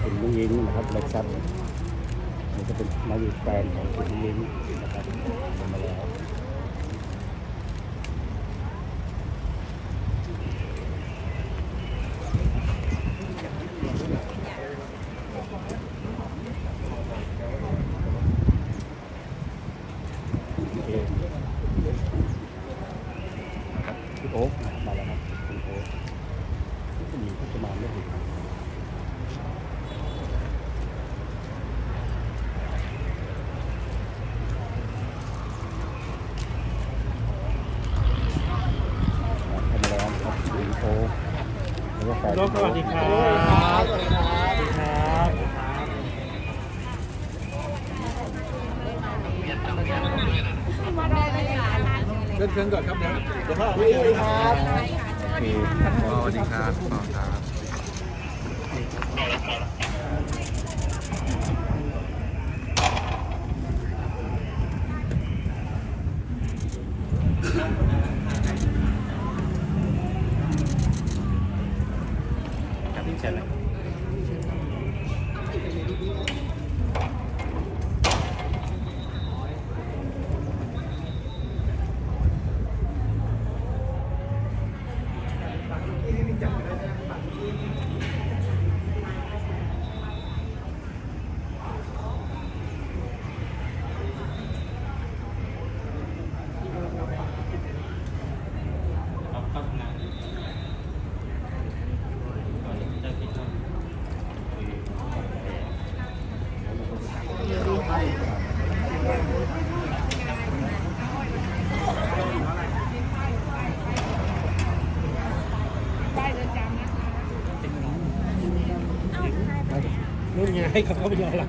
คุณลุงยิงนะครับเล็กซัสนี่จะเป็นมาอยู่แฟนของคุณลุงยิงนะครับลงมาแล้วโอเคครับพี่โอ๊คมาแล้วครับคุณโอ๊คผู้หญิงที่จะมาไม่ถึงเข้ามาแล้วครับคุณ โอ๊คแล้วก็แฟนรถสวัสดีครับสวัสดีครับสวัสดีครับเชิญเชิญก่อนครับเดี๋ยวเดี๋ยวพ่อพี่ครับมีสวัสดีครับ ขอบครับกับพี่เชนย นู่น ไงให้เขาเข้าไปยอมรับ